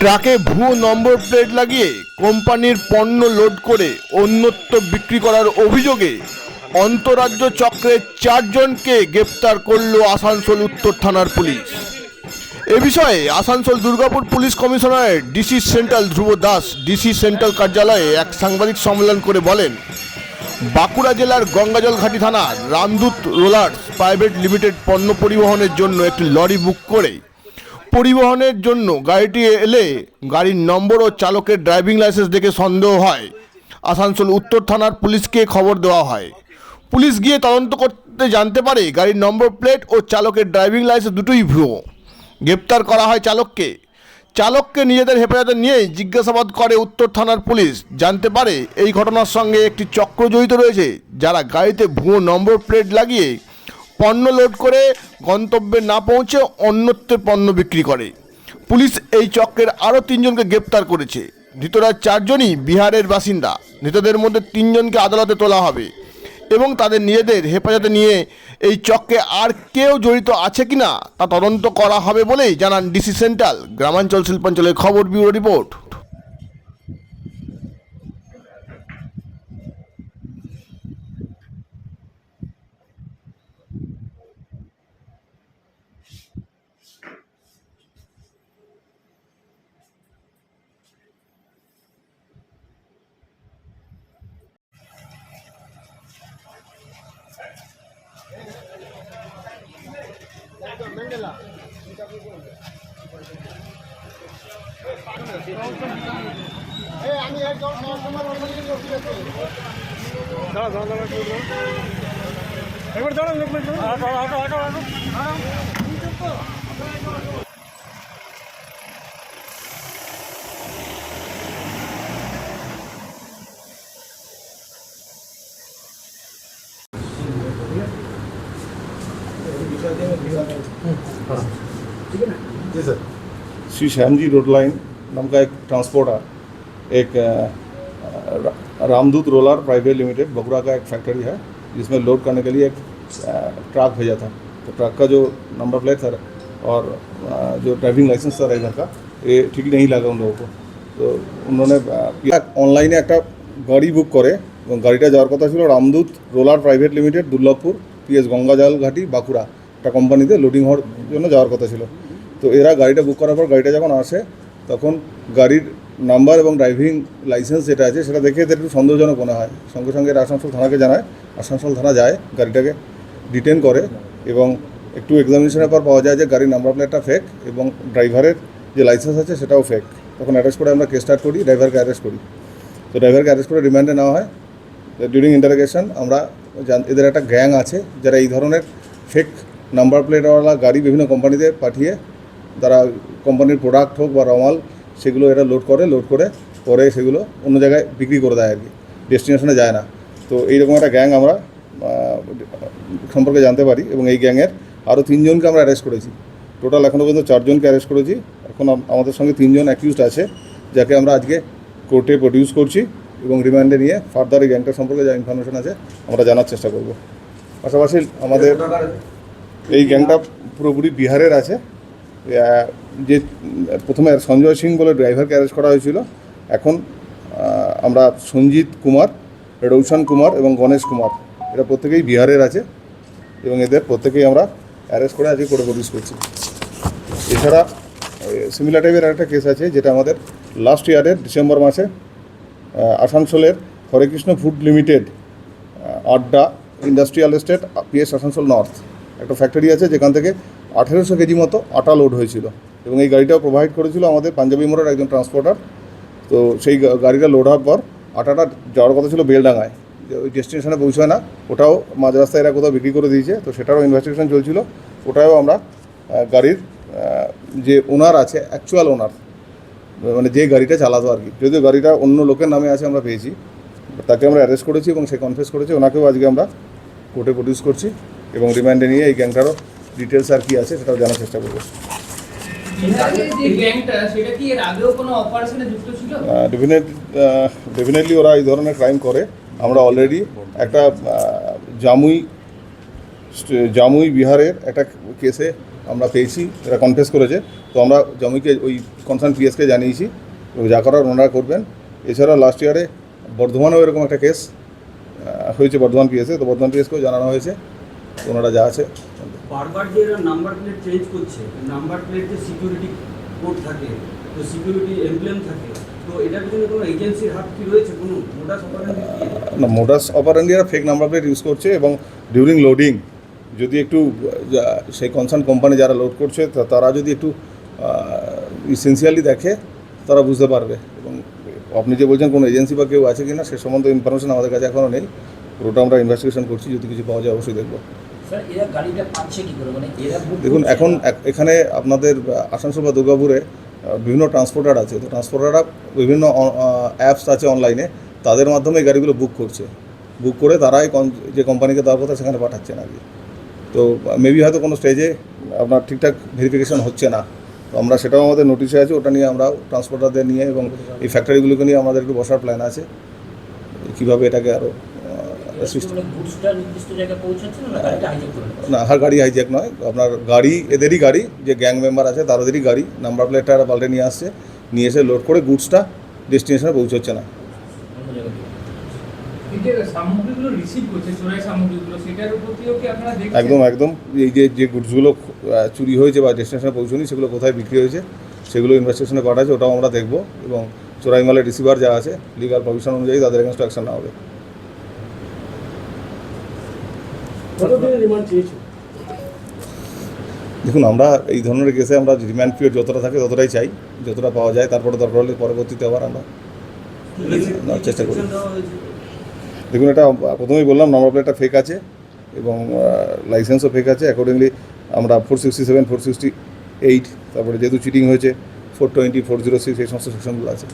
ট্রাকে ভুয়ো number plate লাগিয়ে কোম্পানির পণ্য লোড করে অন্যত্র বিক্রি করার অভিযোগে অন্তরাজ্য চক্রের চারজনকে গ্রেপ্তার করল আসানসোল উত্তর থানার পুলিশ। এ বিষয়ে আসানসোল দুর্গাপুর পুলিশ কমিশনারের DC central Dhruba Das, DC central কার্যালয়ে এক সাংবাদিক সম্মেলন করে বলেন, বাঁকুড়া জেলার গঙ্গাজল ঘাটি থানার রামদূত রোলার্স প্রাইভেট লিমিটেড পণ্য পরিবহনের জন্য একটি লরি বুক করে পরিবহনের জন্য গাড়িটি এলে গাড়ির নম্বর ও চালকের ড্রাইভিং লাইসেন্স দেখে সন্দেহ হয়। আসানসোল উত্তর থানার পুলিশকে খবর দেওয়া হয়। পুলিশ গিয়ে তদন্ত করতে জানতে পারে গাড়ির নম্বর প্লেট ও চালকের ড্রাইভিং লাইসেন্স দুটোই ভুয়ো। গ্রেপ্তার করা হয় চালককে। চালককে নিজেদের হেফাজতে নিয়ে জিজ্ঞাসাবাদ করে উত্তর থানার পুলিশ। জানতে পারে এই ঘটনার সঙ্গে একটি চক্র জড়িত রয়েছে যারা গাড়িতে ভুয়ো নম্বর প্লেট লাগিয়ে পণ্য লোড করে গন্তব্যে না পৌঁছে অন্যত্রে পণ্য বিক্রি করে। পুলিশ এই চক্রের আরও তিনজনকে গ্রেপ্তার করেছে। ধৃতরা চারজনই বিহারের বাসিন্দা। ধৃতদের মধ্যে তিনজনকে আদালতে তোলা হবে এবং তাদের নিজেদের হেফাজতে নিয়ে এই চক্রে আর কেউ জড়িত আছে কিনা তা তদন্ত করা হবে বলেই জানান ডিসি সেন্ট্রাল, গ্রামাঞ্চল শিল্পাঞ্চলের খবর ব্যুরো রিপোর্ট। দাঁড়া দাঁড়া দাঁড়া একটু দাঁড়া। একবার দাঁড়ান একবার দাঁড়ান। হাঁটো, হাঁটো, হাঁটো, হাঁটো, হাঁটো। जी sir Shri Shyam ji road line नाम का एक ट्रांसपोर्टर एक अ, रा- Ramdoot roller private limited Bagura का एक फैक्ट्री है जिसमें लोड करने के लिए एक अ, ट्रक भेजा था तो ट्रक का जो नंबर प्लेट था और अ, जो ड्राइविंग लाइसेंस था ड्राइवर का ये ठीक नहीं लगा उन लोगों को तो उन्होंने অনলাইনে একটা গাড়ি বুক করে এবং গাড়িটা যাওয়ার কথা ছিল Ramdoot roller private limited Durlabhpur PS Gangajal Ghati Bankura একটা কোম্পানিতে লোডিং হওয়ার জন্য যাওয়ার কথা ছিল। তো এরা গাড়িটা বুক করার পর গাড়িটা যখন আসে, তখন গাড়ির নাম্বার এবং ড্রাইভিং লাইসেন্স যেটা আছে, সেটা দেখে এদের একটু সন্দেহজনক মনে হয়। সঙ্গে সঙ্গে এরা আসানসোল থানাকে জানায়। আসানসোল থানা যায়, গাড়িটাকে ডিটেন করে এবং একটু এক্সামিনেশনের পর পাওয়া যায় যে গাড়ির নাম্বার প্লেটটা ফেক এবং ড্রাইভারের যে লাইসেন্স আছে, সেটাও ফেক তখন অ্যারেস্ট করে আমরা কেস স্টার্ট করি ড্রাইভারকে অ্যারেস্ট করি। তো ড্রাইভারকে অ্যারেস্ট করে রিমান্ডে নেওয়া হয়। ডিউরিং ইন্টারোগেশন আমরা এদের একটা গ্যাং আছে, যারা এই ধরনের ফেক নাম্বার প্লেটওয়ালা গাড়ি বিভিন্ন কোম্পানিতে পাঠিয়ে তারা কোম্পানির প্রোডাক্ট হোক বা রমাল সেগুলো এরা লোড করে লোড করে পরে সেগুলো অন্য জায়গায় বিক্রি করে দেয় আর কি ডেস্টিনেশনে যায় না তো এইরকম একটা গ্যাং আমরা সম্পর্কে জানতে পারি এবং এই গ্যাংয়ের আরও তিনজনকে আমরা অ্যারেস্ট করেছি টোটাল এখনও পর্যন্ত চারজনকে অ্যারেস্ট করেছি এখন আমাদের সঙ্গে তিনজন অ্যাকিউজড আছে যাকে আমরা আজকে কোর্টে প্রডিউস করছি এবং রিমান্ডে নিয়ে ফার্দার এই গ্যাংটার সম্পর্কে যা ইনফরমেশন আছে আমরা জানার চেষ্টা করব পাশাপাশি আমাদের এই গ্যাংটা পুরোপুরি বিহারের আছে। যে, প্রথমে সঞ্জয় সিং বলে ড্রাইভারকে অ্যারেস্ট করা হয়েছিল। এখন আমরা সঞ্জিত কুমার, রৌশন কুমার এবং গণেশ কুমার, এরা প্রত্যেকেই বিহারের আছে এবং এদের প্রত্যেকেই আমরা অ্যারেস্ট করে আজকে কোর্টে প্রডিউস করছি। এছাড়া সিমিলার টাইপের একটা কেস আছে যেটা আমাদের লাস্ট ইয়ারের ডিসেম্বর মাসে আসানসোলের Harekrishna food limited Adda industrial estate PS Asansol north একটা ফ্যাক্টরি আছে যেখান থেকে আঠেরোশো কেজি মতো আটা লোড হয়েছিল। এবং এই গাড়িটাও প্রোভাইড করেছিল আমাদের পাঞ্জাবি মোড়ের একজন ট্রান্সপোর্টার তো সেই গাড়িটা লোড হওয়ার পর আটাটা যাওয়ার কথা ছিল বেলডাঙায় ওই ডেস্টিনেশনে পৌঁছায় না, ওটাও মাঝ রাস্তায় এরা কোথাও বিক্রি করে দিয়েছে। তো সেটারও ইনভেস্টিগেশন চলছিল। ওটাও আমরা গাড়ির যে ওনার আছে অ্যাকচুয়াল ওনার মানে যে গাড়িটা চালাতো আর কি। যদিও গাড়িটা অন্য লোকের নামে আছে আমরা পেয়েছি, তাকে আমরা অ্যারেস্ট করেছি এবং সে কনফেস করেছে। ওনাকেও আজকে আমরা কোর্টে প্রডিউস করছি। এবং রিমান্ডে নিয়ে এই গ্যাংটারও ডিটেলস আর কি আছে সেটাও জানার চেষ্টা করব। ডেফিনেটলি ওরা এই ধরনের ক্রাইম করে। আমরা অলরেডি একটা জামুই জামুই বিহারের একটা কেসে আমরা পেয়েছি এরা কনফেস করেছে। তো আমরা জামুইকে, ওই কনসার্ন পিএসকে জানিয়েছি যা করার ওনারা করবেন। এছাড়া লাস্ট ইয়ারে বর্ধমানেও এরকম একটা কেস হয়েছে বর্ধমান পিএসে তো বর্ধমান পিএসকেও জানানো হয়েছে। ওনারা যা আছে। বারবার যে এরা নাম্বার প্লেট চেঞ্জ করছে নাম্বার প্লেটে সিকিউরিটি কোড থাকে তো সিকিউরিটি এমব্লেম থাকে তো এটার পিছনে কোনো এজেন্সির হাত কি রয়েছে? কোনো মোটাস অপারেন্ট না মোডাস অপারেন্ডিরা ফেক নাম্বার প্লেট ইউজ করছে এবং ডিউরিং লোডিং যদি একটু সেই কনসার্ন কোম্পানি যারা লোড করছে তারা যদি একটু ইসেন্সিয়ালি দেখে তারা বুঝতে পারবে। এবং আপনি যে বলছেন কোনো এজেন্সি বা কেউ আছে কি না সে সম্বন্ধে ইনফরমেশন আমাদের কাছে এখনও নেই। পুরোটা আমরা ইনভেস্টিগেশন করছি যদি কিছু পাওয়া যায় অবশ্যই দেখব। মানে দেখুন এখন এখানে আপনাদের আসানসোল বা দুর্গাপুরে বিভিন্ন ট্রান্সপোর্টার আছে। তো ট্রান্সপোর্টাররা বিভিন্ন অ্যাপস আছে অনলাইনে তাদের মাধ্যমে এই গাড়িগুলো বুক করছে। বুক করে তারাই যে কোম্পানিকে দেওয়ার কথা সেখানে পাঠাচ্ছেন আর কি তো মেবি হয়তো কোনো স্টেজে আপনার ঠিকঠাক ভেরিফিকেশন হচ্ছে না। তো আমরা সেটাও আমাদের নোটিশে আছে। ওটা নিয়ে আমরা ট্রান্সপোর্টারদের নিয়ে এবং এই ফ্যাক্টরিগুলোকে নিয়ে আমাদের একটু বসার প্ল্যান আছে। কীভাবে এটাকে আরও না না হার গাড়ি হাইজ্যাক নয়। আপনার গাড়ি এদেরই গাড়ি যে গ্যাং মেম্বার আছে তাদেরই গাড়ি নাম্বার প্লেটটা এরা পাল্টে নিয়ে আসছে নিয়ে এসে লোড করে গুডসটা ডেস্টিনেশনে পৌঁছচ্ছে না। অন্য জায়গায় দিয়ে। এই যে সামগ্রীগুলো রিসিভ করছে চোরাই সামগ্রীগুলো সেটার প্রতিও কি আপনারা দেখছেন? একদম একদম। এই যে যে গুডসগুলো চুরি হয়েছে বা ডেস্টিনেশনে পৌঁছনি সেগুলো কোথায় বিক্রি হয়েছে সেগুলো ইনভেস্টিগেশনে পাঠাচ্ছে ওটাও আমরা দেখব। এবং চোরাই মালের রিসিভার যা আছে লিগাল প্রভিশন অনুযায়ী তাদের এগেনস্ট অ্যাকশন নেওয়া হবে। দেখুন আমরা এই ধরনের কেসে আমরা রিমান্ড পিরিয়ড যতটা থাকে ততটাই চাই যতটা পাওয়া যায় তারপরে দরকার হলে পরবর্তীতে আবার আমরা চেষ্টা করি। দেখুন এটা প্রথমেই বললাম নম্বর প্লেটটা ফেক আছে এবং লাইসেন্সও ফেক আছে। অ্যাকর্ডিংলি আমরা four sixty seven four sixty eight তারপরে যেহেতু চিটিং হয়েছে four twenty four zero six এই সমস্ত সেকশনগুলো আছে।